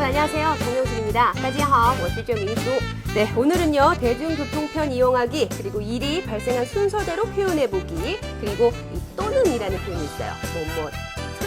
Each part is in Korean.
여러분 안녕하세요. 정영숙입니다. 大家好,我是郑明书. 네, 오늘은요. 대중교통편 이용하기 그리고 일이 발생한 순서대로 표현해 보기 그리고 이 또는이라는 표현이 있어요. 뭐 뭐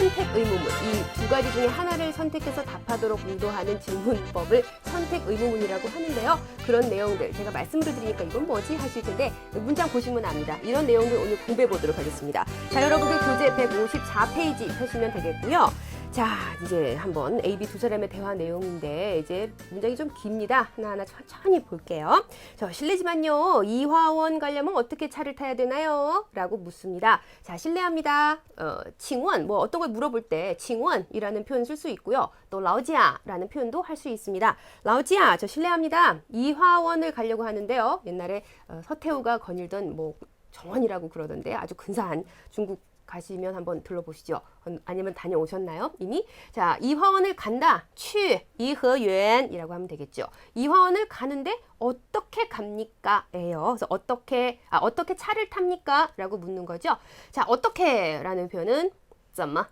선택 의무문 이 두 가지 중에 하나를 선택해서 답하도록 유도하는 질문법을 선택 의무문이라고 하는데요. 그런 내용들 제가 말씀을 드리니까 이건 뭐지 하실 텐데 문장 보시면 압니다. 이런 내용들 오늘 공부해 보도록 하겠습니다. 자, 여러분들 교재 154페이지 펴시면 되겠고요. 자, 이제 한번 A, B 두 사람의 대화 내용인데 이제 문장이 좀 깁니다. 하나하나 천천히 볼게요. 저 실례지만요. 이화원 가려면 어떻게 차를 타야 되나요? 라고 묻습니다. 자, 실례합니다. 어, 칭원 뭐 어떤 걸 물어볼 때 칭원이라는 표현 쓸 수 있고요. 또 라오지아라는 표현도 할 수 있습니다. 라오지아, 저 실례합니다. 이화원을 가려고 하는데요. 옛날에 어, 서태후가 거닐던 뭐 정원이라고 그러던데 아주 근사한 중국 가시면 한번 들러보시죠. 어, 아니면 다녀오셨나요? 이미? 자, 이화원을 간다. 취, 이허연이라고 하면 되겠죠. 이화원을 가는데 어떻게 갑니까? 예요. 그래서 어떻게, 아, 어떻게 차를 탑니까? 라고 묻는 거죠. 자, 어떻게 라는 표현은 怎么,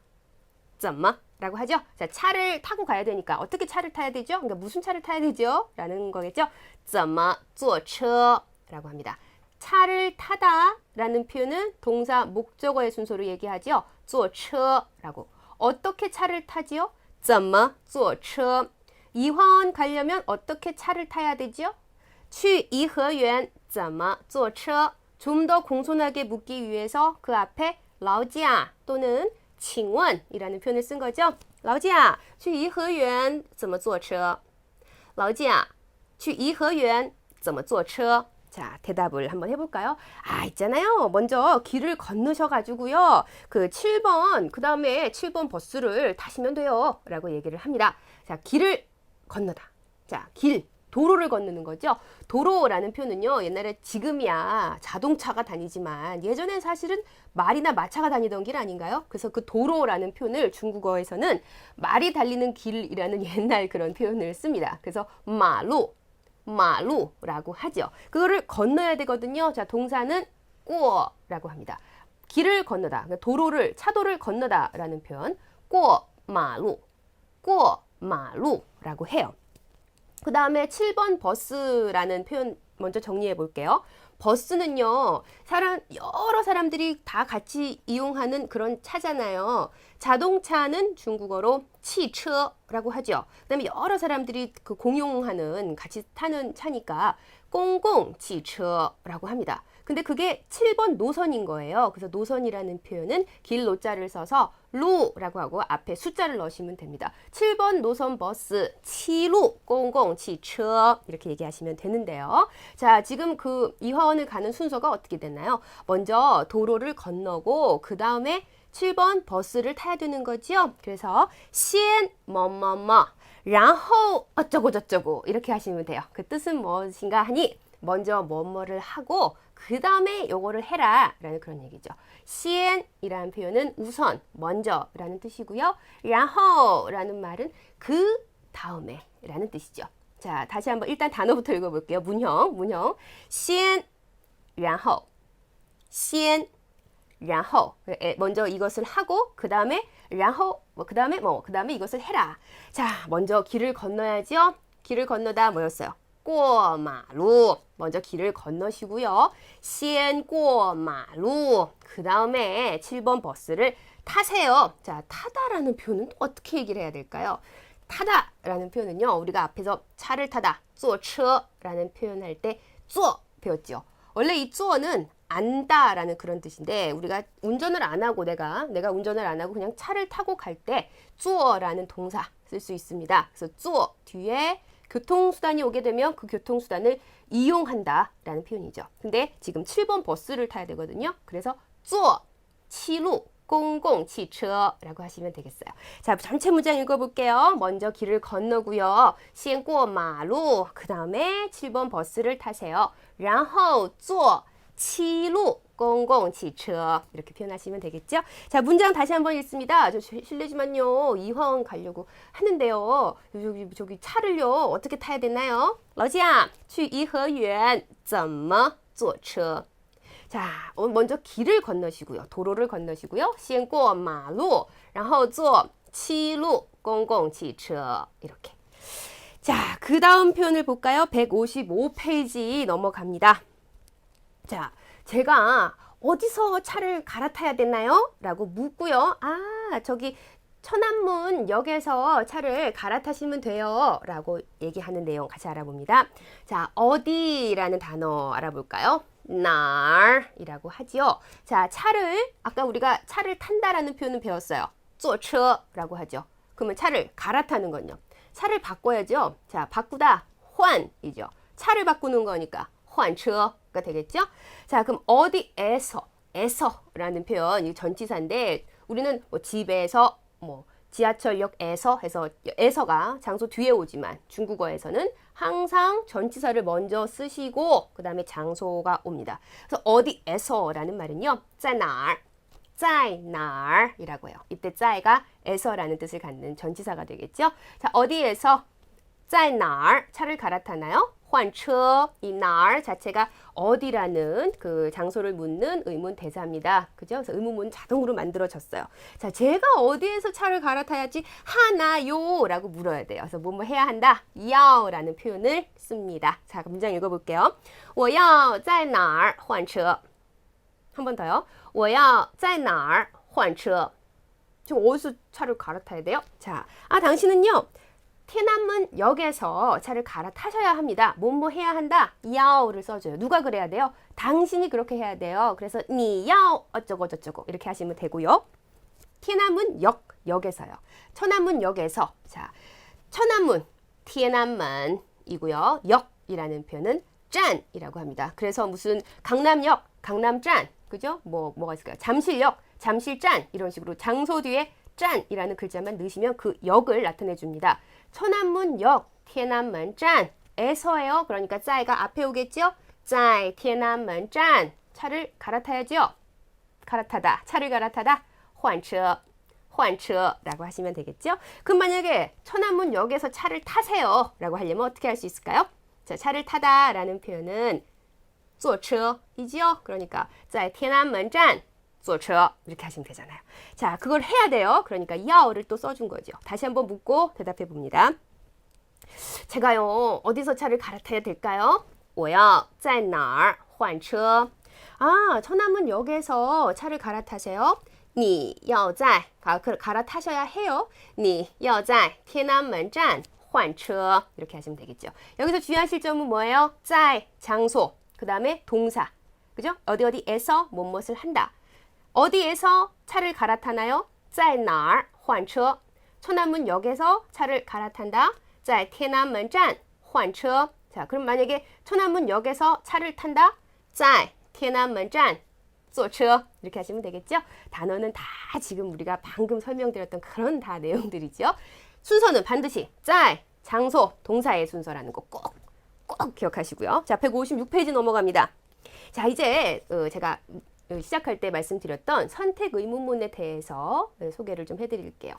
怎么 라고 하죠. 자, 차를 타고 가야 되니까 어떻게 차를 타야 되죠? 그러니까 무슨 차를 타야 되죠? 라는 거겠죠. 怎么坐车 라고 합니다. 차를 타다 라는 표현은 동사 목적어의 순서로 얘기하죠. 坐车 라고. 어떻게 차를 타지요? 怎么坐车? 이화원 가려면 어떻게 차를 타야 되죠? 去颐和园怎么坐车? 좀 더 공손하게 묻기 위해서 그 앞에 劳驾 또는 请问이라는 표현을 쓴 거죠. 劳驾去颐和园怎么坐车?劳驾去颐和园怎么坐车? 자, 대답을 한번 해볼까요? 아, 있잖아요. 먼저 길을 건너셔가지고요. 그 7번, 그 다음에 7번 버스를 타시면 돼요. 라고 얘기를 합니다. 자, 길을 건너다. 자, 길. 도로를 건너는 거죠. 도로라는 표현은요, 옛날에 지금이야 자동차가 다니지만 예전엔 사실은 말이나 마차가 다니던 길 아닌가요? 그래서 그 도로라는 표현을 중국어에서는 말이 달리는 길이라는 옛날 그런 표현을 씁니다. 그래서 마루, 마루라고 하죠. 그거를 건너야 되거든요. 자, 동사는 꼬라고 합니다. 길을 건너다, 그러니까 도로를 차도를 건너다라는 표현, 꼬 마루, 꼬 마루라고 해요. 그 다음에 7번 버스라는 표현 먼저 정리해 볼게요. 버스는요, 사람, 여러 사람들이 다 같이 이용하는 그런 차잖아요. 자동차는 중국어로 치처라고 하죠. 그 다음에 여러 사람들이 그 공용하는, 같이 타는 차니까 공공 치처라고 합니다. 근데 그게 7번 노선인 거예요. 그래서 노선이라는 표현은 길 노자를 써서 루라고 하고 앞에 숫자를 넣으시면 됩니다. 7번 노선 버스 7루 공공汽车 이렇게 얘기하시면 되는데요. 자, 지금 그 이화원을 가는 순서가 어떻게 됐나요? 먼저 도로를 건너고 그 다음에 7번 버스를 타야 되는 거지요. 그래서 시엔 뭐뭐뭐 랑호 어쩌고 저쩌고 이렇게 하시면 돼요. 그 뜻은 무엇인가 하니 먼저 뭐뭐를 하고 그 다음에 요거를 해라 라는 그런 얘기죠. 시엔 이라는 표현은 우선 먼저 라는 뜻이고요. 랑호 라는 말은 그 다음에 라는 뜻이죠. 자 다시 한번 일단 단어부터 읽어볼게요. 문형 문형 시엔 랑호 시엔 然后 먼저 이것을 하고 그 다음에 然后 뭐그 다음에 뭐 그 다음에 이것을 해라. 자, 먼저 길을 건너야죠. 길을 건너다 뭐였어요? 过马路 먼저 길을 건너시고요. 先过马路 그 다음에 7번 버스를 타세요. 자, 타다라는 표현은 어떻게 얘기를 해야 될까요? 타다라는 표현은요. 우리가 앞에서 차를 타다, 坐车라는 표현할 때 坐 배웠죠. 원래 이 坐는 안다라는 그런 뜻인데 우리가 운전을 안 하고 내가 내가 운전을 안 하고 그냥 차를 타고 갈 때 坐라는 동사 쓸 수 있습니다. 그래서 坐 뒤에 교통수단이 오게 되면 그 교통수단을 이용한다라는 표현이죠. 근데 지금 7번 버스를 타야 되거든요. 그래서 坐 치루 공공汽车라고 하시면 되겠어요. 자, 전체 문장 읽어볼게요. 먼저 길을 건너고요. 先过马路. 그 다음에 7번 버스를 타세요. 然后坐 七路公共汽车 이렇게 표현하시면 되겠죠? 자, 문장 다시 한번 읽습니다. 저 실례지만요. 이화원 가려고 하는데요. 저기 저기 차를요. 어떻게 타야 되나요? 老家去颐和园怎么坐车? 자, 먼저 길을 건너시고요. 도로를 건너시고요. 先过马路,然后坐七路公共汽车 이렇게. 자, 그 다음 표현을 볼까요? 155페이지 넘어갑니다. 자, 제가 어디서 차를 갈아타야 되나요? 라고 묻고요. 아, 저기 천안문 역에서 차를 갈아타시면 돼요. 라고 얘기하는 내용 같이 알아봅니다. 자, 어디라는 단어 알아볼까요? 날이라고 하지요. 자, 차를 아까 우리가 차를 탄다라는 표현은 배웠어요. 坐车라고 하죠. 그러면 차를 갈아타는 건요. 차를 바꿔야죠. 자, 바꾸다 환이죠. 차를 바꾸는 거니까 换车 가 되겠죠? 자, 그럼 어디에서 에서라는 표현 이 전치사인데 우리는 뭐 집에서 뭐 지하철역에서 해서 에서가 장소 뒤에 오지만 중국어에서는 항상 전치사를 먼저 쓰시고 그다음에 장소가 옵니다. 그래서 어디에서라는 말은요. 在哪儿在哪儿이라고 해요. 이때 在가 에서라는 뜻을 갖는 전치사가 되겠죠. 자, 어디에서 在哪儿 차를 갈아타나요? 换车, 이 날 자체가 어디라는 그 장소를 묻는 의문 대사입니다. 그죠? 그래서 의문문 자동으로 만들어졌어요. 자, 제가 어디에서 차를 갈아타야지 하나요? 라고 물어야 돼요. 그래서 뭐뭐 해야 한다? 야라는 표현을 씁니다. 자, 그럼 문장 읽어볼게요. 我要在哪儿换车? 한 번 더요. 我要在哪儿换车? 지금 어디서 차를 갈아타야 돼요? 자, 아, 당신은요. 태남문 역에서 차를 갈아타셔야 합니다. 뭐뭐 해야 한다. 야오를 써줘요. 누가 그래야 돼요? 당신이 그렇게 해야 돼요. 그래서 니야오 어쩌고 저쩌고 이렇게 하시면 되고요. 티남문 역, 역에서요. 천안문 역에서 자 천안문 티엔안만이고요. 역이라는 표현은 짠이라고 합니다. 그래서 무슨 강남역 강남짠 그죠? 뭐 뭐가 있을까요? 잠실역 잠실짠 이런 식으로 장소 뒤에 짠이라는 글자만 넣으시면 그 역을 나타내 줍니다. 천안문역天安门站에서예요. 그러니까 在가 앞에 오겠죠? 在天安门站 차를 갈아타야죠. 갈아타다. 차를 갈아타다. 换车. 换车라고 하시면 되겠죠? 그럼 만약에 천안문역에서 차를 타세요. 라고 하려면 어떻게 할 수 있을까요? 자, 차를 타다라는 표현은 坐车이지요? 그러니까 在天安门站 坐车 이렇게 하시면 되잖아요. 자, 그걸 해야 돼요. 그러니까 야어를 또 써준 거죠. 다시 한번 묻고 대답해 봅니다. 제가요 어디서 차를 갈아타야 될까요? 我要在哪儿换车? 아, 천안문역에서 차를 갈아타세요. 你要在 가, 그, 갈아타셔야 해요. 你要在天安门站换车 이렇게 하시면 되겠죠. 여기서 주의하실 점은 뭐예요? 在 장소 그 다음에 동사 그죠? 어디 어디에서 무엇을 한다. 어디에서 차를 갈아타나요? 在哪儿换车? 천안문역에서 차를 갈아탄다. 在天安门站换车. 자, 그럼 만약에 천안문역에서 차를 탄다. 在天安门站坐车 이렇게 하시면 되겠죠? 단어는 다 지금 우리가 방금 설명드렸던 그런 다 내용들이죠. 순서는 반드시 在 장소 동사의 순서라는 거 꼭 꼭 기억하시고요. 자, 156페이지 넘어갑니다. 자, 이제 어, 제가 시작할 때 말씀드렸던 선택 의문문에 대해서 네, 소개를 좀 해드릴게요.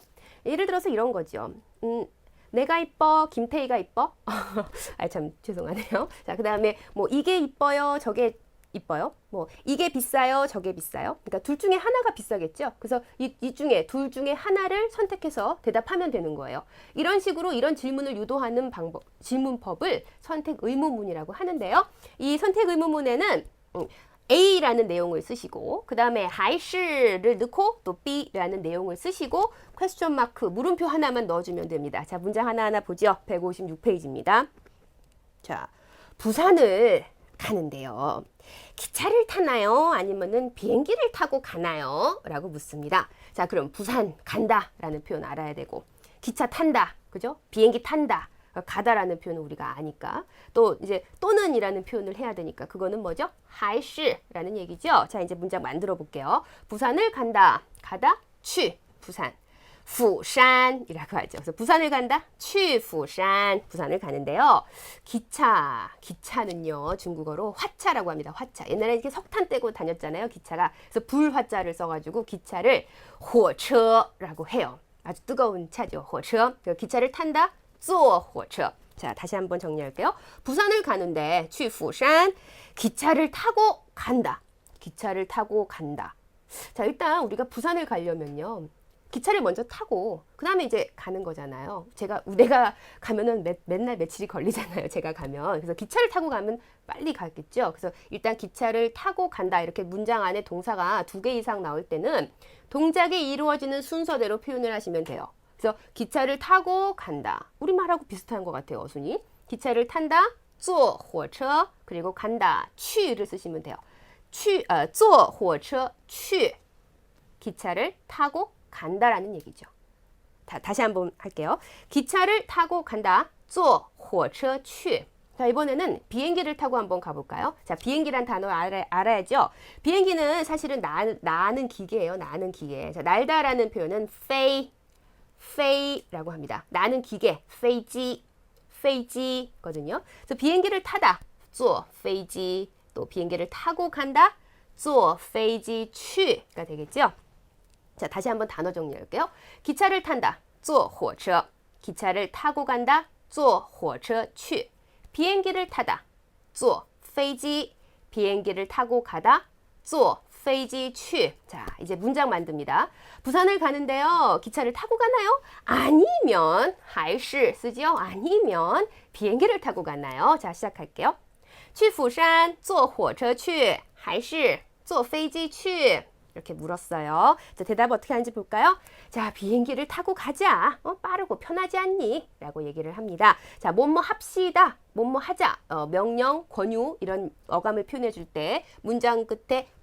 예를 들어서 이런 거죠. 음, 내가 이뻐, 김태희가 이뻐? 아, 참 죄송하네요. 자, 그 다음에 뭐 이게 이뻐요, 저게 이뻐요? 뭐 이게 비싸요, 저게 비싸요? 그러니까 둘 중에 하나가 비싸겠죠. 그래서 이, 이 중에 둘 중에 하나를 선택해서 대답하면 되는 거예요. 이런 식으로 이런 질문을 유도하는 방법, 질문법을 선택 의문문이라고 하는데요. 이 선택 의문문에는 음, A라는 내용을 쓰시고 그 다음에 하이시를 넣고 또 B라는 내용을 쓰시고 퀘스천 마크 물음표 하나만 넣어주면 됩니다. 자 문장 하나하나 보죠. 156페이지입니다. 자 부산을 가는데요. 기차를 타나요? 아니면은 비행기를 타고 가나요? 라고 묻습니다. 자 그럼 부산 간다 라는 표현 알아야 되고 기차 탄다 그죠? 비행기 탄다 가다라는 표현은 우리가 아니까 또 이제 또는이라는 표현을 해야 되니까 그거는 뭐죠? 하이시라는 얘기죠. 자 이제 문장 만들어 볼게요. 부산을 간다. 가다. 취 부산. 부산이라고 하죠. 그래서 부산을 간다. 취 부산. 부산을 가는데요. 기차. 기차는요. 중국어로 화차라고 합니다. 화차. 옛날에 이렇게 석탄 떼고 다녔잖아요. 기차가. 그래서 불화자를 써 가지고 기차를 호처라고 해요. 아주 뜨거운 차죠. 호처. 기차를 탄다. 坐火车. 자, 다시 한번 정리할게요. 부산을 가는데 去釜山 기차를 타고 간다. 기차를 타고 간다. 자, 일단 우리가 부산을 가려면요. 기차를 먼저 타고 그다음에 이제 가는 거잖아요. 제가 내가 가면은 매, 맨날 며칠이 걸리잖아요. 제가 가면 그래서 기차를 타고 가면 빨리 가겠죠. 그래서 일단 기차를 타고 간다 이렇게 문장 안에 동사가 두 개 이상 나올 때는 동작이 이루어지는 순서대로 표현을 하시면 돼요. 그래서 기차를 타고 간다. 우리말하고 비슷한 것 같아요. 어순이 기차를 탄다. 坐火车 그리고 간다. 去를 쓰시면 돼요. 去呃坐火车去 기차를 타고 간다라는 얘기죠. 다, 다시 한번 할게요. 기차를 타고 간다. 坐火车去 자, 이번에는 비행기를 타고 한번 가볼까요? 자, 비행기란 단어 알아, 알아야죠? 비행기는 사실은 나, 나는 기계예요. 나는 기계. 자, 날다라는 표현은 飞, 飞라고 합니다. 나는 기계, 飞机, 飞机거든요. 그래서 비행기를 타다, 坐飞机. 또 비행기를 타고 간다, 坐飞机去가 되겠죠? 자, 다시 한번 단어 정리할게요. 기차를 탄다, 坐火车. 기차를 타고 간다, 坐火车去. 비행기를 타다, 坐飞机. 비행기를 타고 가다, 坐 飞机去. 자, 이제 문장 만듭니다. 부산을 가는데요. 기차를 타고 가나요? 아니면 还是 쓰지요? 아니면 비행기를 타고 가나요? 자, 시작할게요. 去釜山坐火车去还是坐飞机去 이렇게 물었어요. 자, 대답 어떻게 하는지 볼까요? 자, 비행기를 타고 가자. 어, 빠르고 편하지 않니? 라고 얘기를 합니다. 자, 뭐뭐 합시다. 뭐뭐 하자. 어, 명령, 권유 이런 어감을 표현해 줄 때 문장 끝에 빠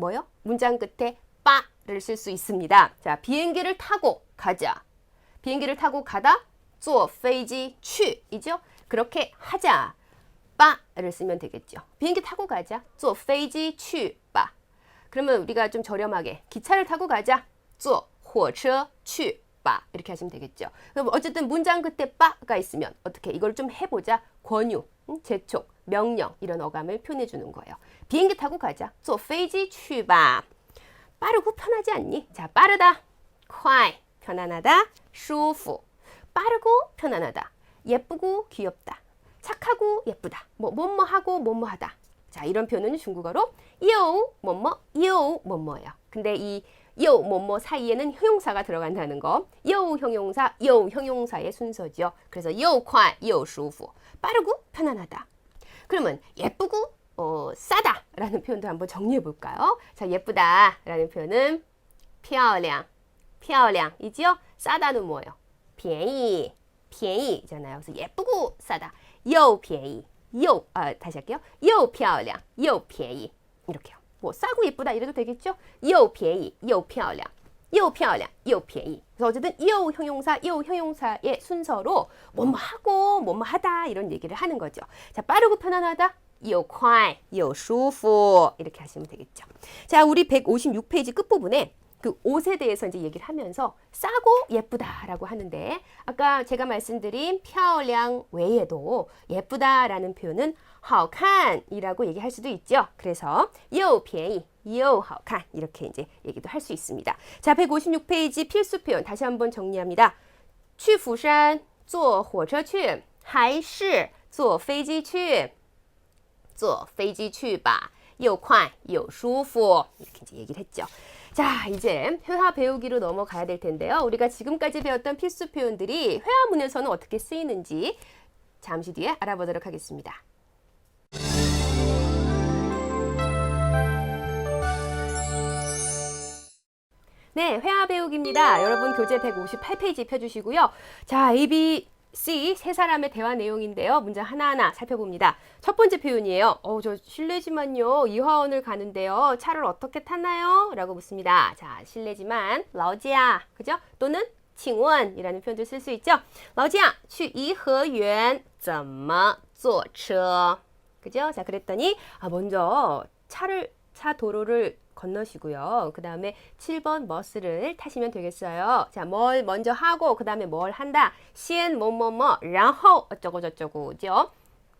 뭐요? 문장 끝에 빠를 쓸 수 있습니다. 자, 비행기를 타고 가자. 비행기를 타고 가다 坐飞机去 이죠? 그렇게 하자. 빠를 쓰면 되겠죠. 비행기 타고 가자. 坐飞机去吧. 그러면 우리가 좀 저렴하게 기차를 타고 가자. 坐火车去吧. 이렇게 하시면 되겠죠. 그럼 어쨌든 문장 끝에 빠가 있으면 어떻게 이걸 좀 해보자. 권유, 음, 재촉, 명령 이런 어감을 표현해 주는 거예요. 비행기 타고 가자. 坐飞机去吧. 빠르고 편하지 않니? 자, 빠르다. 快 편안하다. 舒服 빠르고 편안하다. 예쁘고 귀엽다. 착하고 예쁘다. 뭐 뭐뭐 하고 뭐뭐 하다. 자, 이런 표현은 중국어로 요 뭐뭐 요 뭐뭐예요. 근데 이 요 뭐뭐 사이에는 형용사가 들어간다는 거. 요 형용사, 요 형용사의 순서죠. 그래서 요快, 요 舒服. 빠르고 편안하다. 그러면 예쁘고 어, 싸다라는 표현도 한번 정리해 볼까요? 자, 예쁘다라는 표현은 漂亮,漂亮 이지요? 싸다는 뭐예요? 便宜,便宜잖아요. 그래서 예쁘고 싸다. 又便宜,又 아, 다시 할게요. 又漂亮,又便宜 이렇게요. 뭐 싸고 예쁘다 이래도 되겠죠? 又便宜,又漂亮. 又漂亮,又便宜. 그래서 어쨌든 又 형용사, 又 형용사의 순서로 뭐뭐 하고 뭐뭐 하다 이런 얘기를 하는 거죠. 자, 빠르고 편안하다. 又快,又舒服 이렇게 하시면 되겠죠. 자, 우리 156페이지 끝부분에 그 옷에 대해서 이제 얘기를 하면서 싸고 예쁘다라고 하는데 아까 제가 말씀드린 漂亮 외에도 예쁘다라는 표현은 好看이라고 얘기할 수도 있죠. 그래서 又便宜 又好看 이렇게 이제 얘기도 할 수 있습니다. 자, 156페이지 필수 표현 다시 한번 정리합니다. 去釜山坐火车去还是坐飞机去?坐飞机去吧.又快又舒服. 이렇게 이제 얘기를 했죠. 자, 이제 회화 배우기로 넘어가야 될 텐데요. 우리가 지금까지 배웠던 필수 표현들이 회화문에서는 어떻게 쓰이는지 잠시 뒤에 알아보도록 하겠습니다. 네, 회화 배우기입니다. 여러분 교재 158페이지 펴주시고요. 자, A, B, C 세 사람의 대화 내용인데요. 문장 하나하나 살펴봅니다. 첫 번째 표현이에요. 어, 저 실례지만요. 이화원을 가는데요. 차를 어떻게 타나요? 라고 묻습니다. 자, 실례지만 라오지야. 그죠? 또는 请问 이라는 표현도 쓸 수 있죠. 老家去颐和园怎么坐车? 그죠? 자, 그랬더니 아, 먼저 차를 차 도로를 건너시고요. 그 다음에 7번 버스를 타시면 되겠어요. 자, 뭘 먼저 하고, 그 다음에 뭘 한다. 시엔 뭐뭐뭐, 然后 어쩌고저쩌고죠.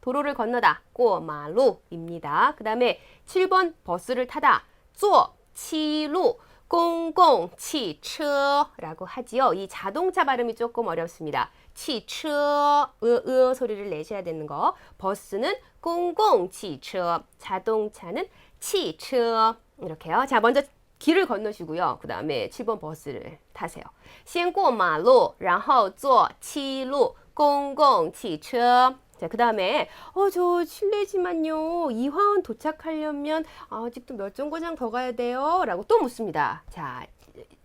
도로를 건너다. 过马路입니다. 그 다음에 7번 버스를 타다. 坐七路 공공汽车라고 하지요. 이 자동차 발음이 조금 어렵습니다. 汽车 으, 으 소리를 내셔야 되는 거. 버스는 공공汽车, 자동차는 汽车 이렇게요. 자, 먼저 길을 건너시고요. 그 다음에 7번 버스를 타세요. 先过马路,然后坐七路公共汽车. 자, 그 다음에, 어, 저, 실례지만요. 이화원 도착하려면 아직도 몇 정거장 더 가야 돼요? 라고 또 묻습니다. 자,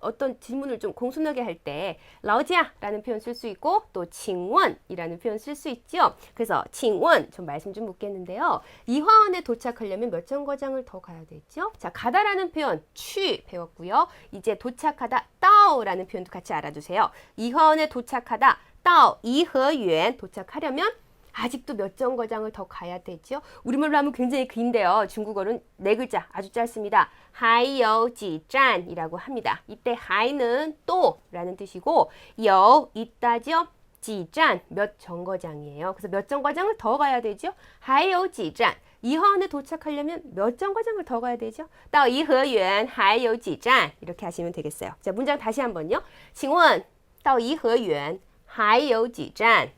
어떤 질문을 좀 공손하게 할 때, 라오지야라는 표현 쓸 수 있고, 또, 칭원이라는 표현 쓸 수 있죠. 그래서, 칭원, 좀 말씀 좀 묻겠는데요. 이화원에 도착하려면 몇 정거장을 더 가야 되죠? 자, 가다라는 표현, 취 배웠고요. 이제 도착하다, 따오라는 표현도 같이 알아두세요. 이화원에 도착하다, 따오, 이허유엔 도착하려면 아직도 몇 정거장을 더 가야 되죠? 우리말로 하면 굉장히 긴데요. 중국어는 네 글자 아주 짧습니다. 还有几站이라고 합니다. 이때 还는 또라는 뜻이고 有 있다죠. 几站몇 정거장이에요. 그래서 몇 정거장을 더 가야 되죠? 还有几站 이화원에 도착하려면 몇 정거장을 더 가야 되죠? 到颐和园还有几站 이렇게 하시면 되겠어요. 자, 문장 다시 한번요. 请问到颐和园还有几站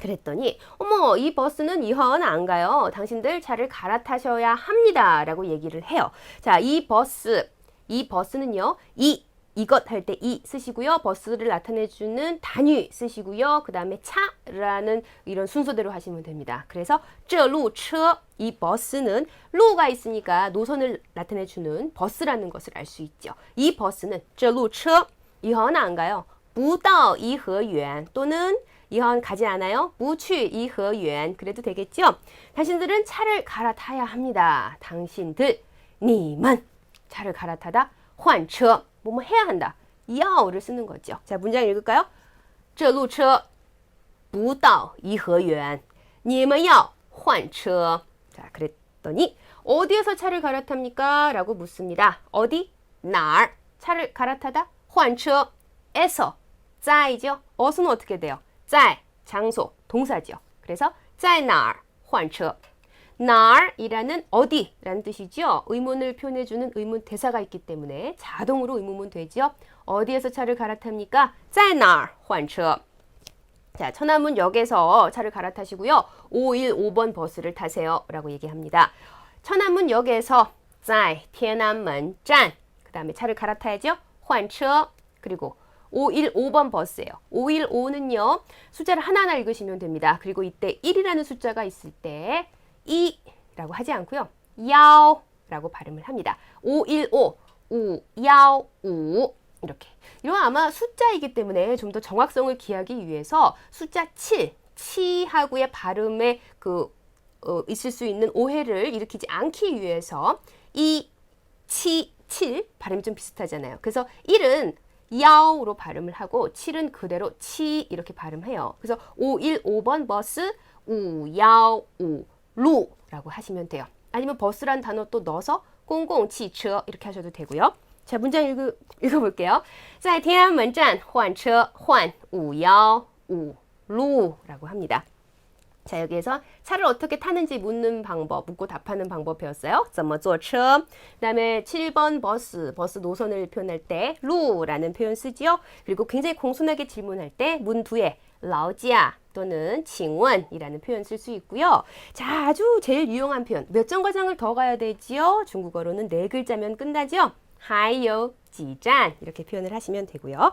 그랬더니 어머 이 버스는 이화원 안 가요. 당신들 차를 갈아타셔야 합니다. 라고 얘기를 해요. 자, 이 버스 이 버스는요. 이 이것 할 때 이 쓰시고요. 버스를 나타내주는 단위 쓰시고요. 그 다음에 차라는 이런 순서대로 하시면 됩니다. 그래서 这路车 이 버스는 루가 있으니까 노선을 나타내주는 버스라는 것을 알 수 있죠. 이 버스는 这路车 이화원 안 가요. 不到颐和园 또는 이화원 가지 않아요? 무취 이허유엔 그래도 되겠죠? 당신들은 차를 갈아타야 합니다. 당신들 님은 차를 갈아타다 换车 뭐뭐 해야 한다. 야오를 쓰는 거죠. 자, 문장 읽을까요? 这路车不到颐和园你们要换车 자, 그랬더니 어디에서 차를 갈아탑니까? 라고 묻습니다. 어디? 날 차를 갈아타다 换车 에서 在이죠. 어수는 어떻게 돼요? 在 장소 동사죠. 그래서 在哪儿换车 날이라는 어디라는 뜻이죠. 의문을 표현해주는 의문 대사가 있기 때문에 자동으로 의문문 되죠. 어디에서 차를 갈아탑니까? 在哪儿换车 자, 천안문역에서 차를 갈아타시고요. 515번 버스를 타세요. 라고 얘기합니다. 천안문역에서 在天安门站. 그 다음에 차를 갈아타야죠. 换车 그리고 515번 버스예요. 515는요. 숫자를 하나하나 읽으시면 됩니다. 그리고 이때 1이라는 숫자가 있을 때 2라고 하지 않고요. 야오라고 발음을 합니다. 515, 5, 야오, 5 이렇게. 이건 아마 숫자이기 때문에 좀 더 정확성을 기하기 위해서 숫자 7, 치하고의 발음에 그 어, 있을 수 있는 오해를 일으키지 않기 위해서 이 치, 7 발음이 좀 비슷하잖아요. 그래서 1은 야오로 발음을 하고 7은 그대로 치 이렇게 발음해요. 그래서 515번 버스 우야우루라고 하시면 돼요. 아니면 버스란 단어 또 넣어서 공공汽车 이렇게 하셔도 되고요. 자, 문장 읽어, 읽어볼게요. 在天安门站换车换515루라고 합니다. 자, 여기에서 차를 어떻게 타는지 묻는 방법, 묻고 답하는 방법 배웠어요. 怎么坐车? 그다음에 7번 버스, 버스 노선을 표현할 때 루라는 표현 쓰지요. 그리고 굉장히 공손하게 질문할 때 문 뒤에 라오지야 또는 칭원이라는 표현 쓸 수 있고요. 자, 아주 제일 유용한 표현. 몇 정거장을 더 가야 되지요? 중국어로는 네 글자면 끝나죠. 还有几站 이렇게 표현을 하시면 되고요.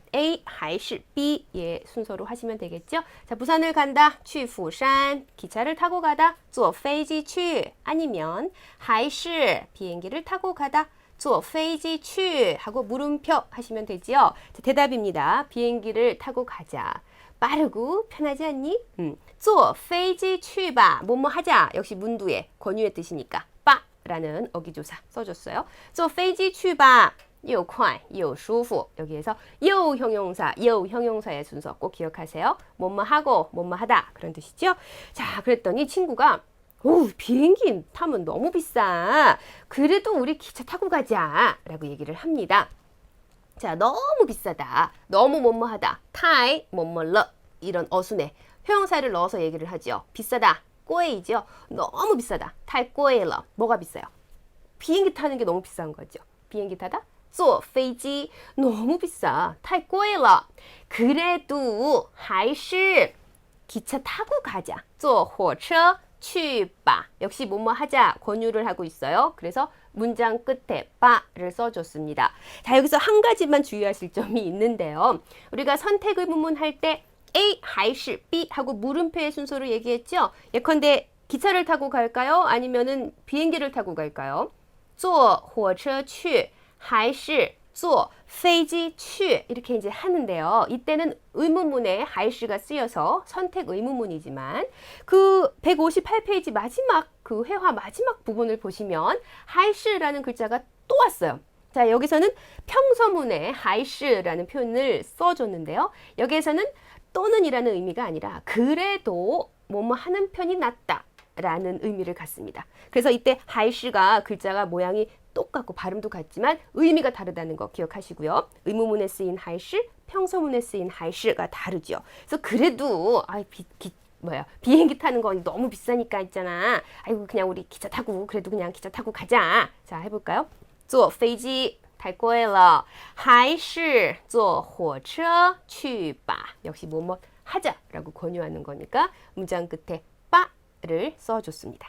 A 还是 B의 순서로 하시면 되겠죠? 자, 부산을 간다. 去釜山 기차를 타고 가다. 坐飞机去 아니면 还是 비행기를 타고 가다. 坐飞机去 하고 물음표 하시면 되지요. 자, 대답입니다. 비행기를 타고 가자. 빠르고 편하지 않니? 음. 坐飞机去吧. 뭐뭐 하자. 역시 문두의 권유의 뜻이니까 빠라는 어기조사 써줬어요. 坐飞机去吧. 又快又舒服 여기에서 요 형용사, 요 형용사의 순서 꼭 기억하세요. 뭐뭐 하고 뭐뭐 하다 그런 뜻이죠. 자, 그랬더니 친구가 오, 비행기 타면 너무 비싸. 그래도 우리 기차 타고 가자. 라고 얘기를 합니다. 자, 너무 비싸다. 너무 뭐뭐하다. 타이, 뭐뭐러. 이런 어순에 형용사를 넣어서 얘기를 하죠. 비싸다. 꼬에이죠. 너무 비싸다. 타이 꼬에러. 뭐가 비싸요? 비행기 타는 게 너무 비싼 거죠. 비행기 타다? 坐飞机 너무 비싸. 太贵了. 그래도 还是 기차 타고 가자. 坐火车去吧. 역시 뭐뭐 하자 권유를 하고 있어요. 그래서 문장 끝에 바를 써줬습니다. 자 여기서 한 가지만 주의하실 점이 있는데요. 우리가 선택 의문문 할 때 A 还是 B 하고 물음표의 순서로 얘기했죠. 예컨대 기차를 타고 갈까요? 아니면은 비행기를 타고 갈까요? 坐火车去 还是坐飞机去 이렇게 이제 하는데요. 이때는 의문문에 还是가 쓰여서 선택 의문문이지만 그 158페이지 마지막 그 회화 마지막 부분을 보시면 还是라는 글자가 또 왔어요. 자, 여기서는 평서문에 还是라는 표현을 써줬는데요. 여기에서는 또는이라는 의미가 아니라 그래도 뭐뭐 하는 편이 낫다. 라는 의미를 갖습니다. 그래서 이때 还是가 글자가 모양이 똑같고 발음도 같지만 의미가 다르다는 거 기억하시고요. 의문문에 쓰인 还是, 평서문에 쓰인 还是가 다르죠. 그래서 그래도 아, 비, 기, 뭐야 비행기 타는 건 너무 비싸니까 있잖아. 아이고 그냥 우리 기차 타고 그래도 그냥 기차 타고 가자. 자 해볼까요? 坐飞机太贵了，还是坐火车去吧. 역시 뭐뭐 하자라고 권유하는 거니까 문장 끝에 빠를 써줬습니다.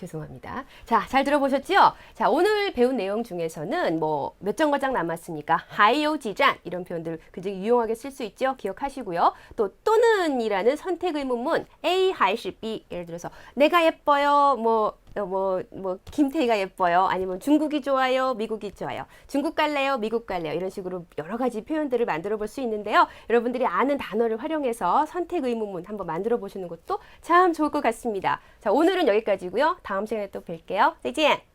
죄송합니다. 자, 잘 들어보셨죠? 자, 오늘 배운 내용 중에서는 뭐몇 정거장 남았으니까 하이오 지잔 이런 표현들 굉장히 유용하게 쓸 수 있죠. 기억하시고요. 또 또는이라는 선택 의 문문 A 하이시 B 예를 들어서 내가 예뻐요. 뭐 뭐, 뭐, 김태희가 예뻐요. 아니면 중국이 좋아요. 미국이 좋아요. 중국 갈래요. 미국 갈래요. 이런 식으로 여러 가지 표현들을 만들어 볼 수 있는데요. 여러분들이 아는 단어를 활용해서 선택 의문문 한번 만들어 보시는 것도 참 좋을 것 같습니다. 자, 오늘은 여기까지고요. 다음 시간에 또 뵐게요. 再见.